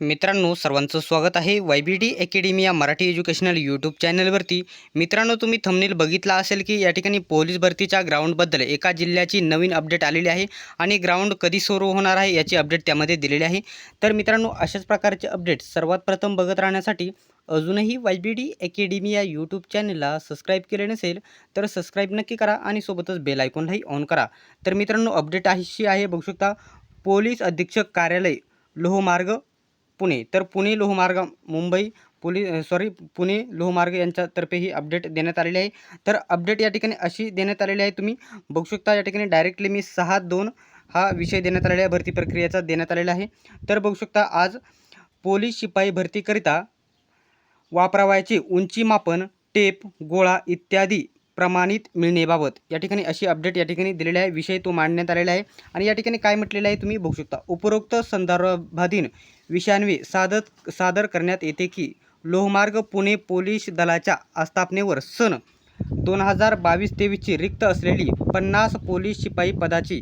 मित्रांनो सर्वांचं स्वागत आहे वाय बी डी अकॅडमी या मराठी एज्युकेशनल यूट्यूब चॅनलवरती. मित्रांनो तुम्ही थंबनेल बघितला असेल की या ठिकाणी पोलीस भरतीच्या ग्राउंडबद्दल एका जिल्ह्याची नवीन अपडेट आलेली आहे आणि ग्राउंड कधी सुरू होणार आहे याची अपडेट त्यामध्ये दिलेली आहे. तर मित्रांनो अशाच प्रकारचे अपडेट सर्वात प्रथम बघत राहण्यासाठी अजूनही वाय बी डी अकॅडमी या यूट्यूब चॅनलला सबस्क्राईब केले नसेल तर सबस्क्राईब नक्की करा आणि सोबतच बेल आयकॉनलाही ऑन करा. तर मित्रांनो अपडेट अशी आहे बघू शकता पोलीस अधीक्षक कार्यालय लोहमार्ग पुणे. तर पुणे लोहमार्ग मुंबई पोलीस सॉरी पुणे लोहमार्ग यांच्यातर्फे ही अपडेट देण्यात आलेली आहे. तर अपडेट या ठिकाणी अशी देण्यात आलेली आहे तुम्ही बघू शकता या ठिकाणी डायरेक्टली मी सहा दोन हा विषय देण्यात आलेला आहे भरती प्रक्रियेचा देण्यात आलेला आहे. तर बघू शकता आज पोलीस शिपाई भरतीकरिता वापरावायचे उंची मापन टेप गोळा इत्यादी प्रमाणित मिळणेबाबत या ठिकाणी अशी अपडेट या ठिकाणी दिलेली आहे. विषय तो मांडण्यात आलेला आहे. आणि या ठिकाणी काय म्हटलेलं आहे तुम्ही बघू शकता. उपरोक्त संदर्भाधीन विषयान्वे सादर सादर करण्यात येते की लोहमार्ग पुणे पोलीस दलाच्या आस्थापनेवर सन दोन हजार बावीस तेवीसची रिक्त असलेली पन्नास पोलीस शिपाई पदाची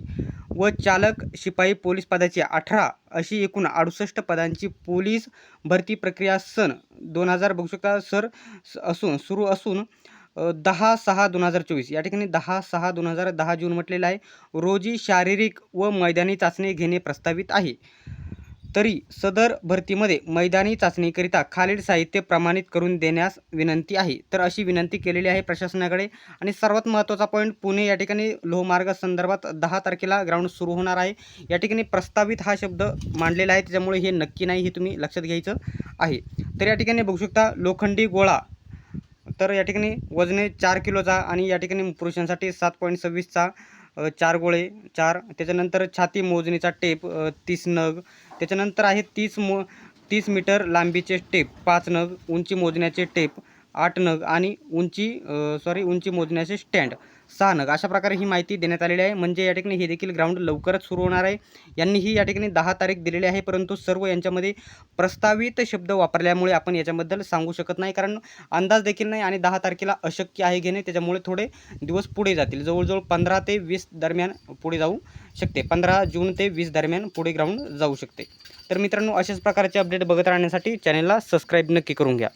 व चालक शिपाई पोलीस पदाची अठरा अशी एकूण अडुसष्ट पदांची पोलीस भरती प्रक्रिया सन दोन हजार बघू शकता सर स- असून सुरू असून दहा सहा दोन हजार चोवीस. या ठिकाणी दहा सहा दोन हजार दहा जून म्हटलेलं आहे. रोजी शारीरिक व मैदानी चाचणी घेणे प्रस्तावित आहे. तरी सदर भरतीमध्ये मैदानी चाचणीकरिता खालील साहित्य प्रमाणित करून देण्यास विनंती आहे. तर अशी विनंती केलेली आहे प्रशासनाकडे. आणि सर्वात महत्त्वाचा पॉईंट पुणे या ठिकाणी लोहमार्ग संदर्भात दहा तारखेला ग्राउंड सुरू होणार आहे. या ठिकाणी प्रस्तावित हा शब्द मांडलेला आहे. त्याच्यामुळे हे नक्की नाही हे तुम्ही लक्षात घ्यायचं आहे. तर या ठिकाणी बघू शकता लोखंडी गोळा. तर या ठिकाणी वजने चार किलोचा आणि या ठिकाणी पुरुषांसाठी सात पॉईंट सव्वीसचा. चार गोळे चार त्याच्यानंतर छाती मोजणीचा टेप तीस नग त्याच्यानंतर आहे तीस मो तीस मीटर लांबीचे टेप पाच नग उंची मोजण्याचे टेप आठ नग आणि उंची सॉरी उंची मोजण्याचे स्टँड सहा नग. अशा प्रकारे ही माहिती देण्यात आलेली आहे. म्हणजे या ठिकाणी हे देखील ग्राउंड लवकरच सुरू होणार आहे. यांनीही या ठिकाणी दहा तारीख दिलेली आहे परंतु सर्व यांच्यामध्ये प्रस्तावित शब्द वापरल्यामुळे आपण याच्याबद्दल सांगू शकत नाही. कारण अंदाज देखील नाही आणि दहा तारखेला अशक्य आहे घेणे त्याच्यामुळे थोडे दिवस पुढे जातील. जवळजवळ पंधरा ते वीस दरम्यान पुढे जाऊ शकते. पंधरा जून ते वीस दरम्यान पुढे ग्राउंड जाऊ शकते. तर मित्रांनो अशाच प्रकारचे अपडेट बघत राहण्यासाठी चॅनलला सबस्क्राईब नक्की करून घ्या.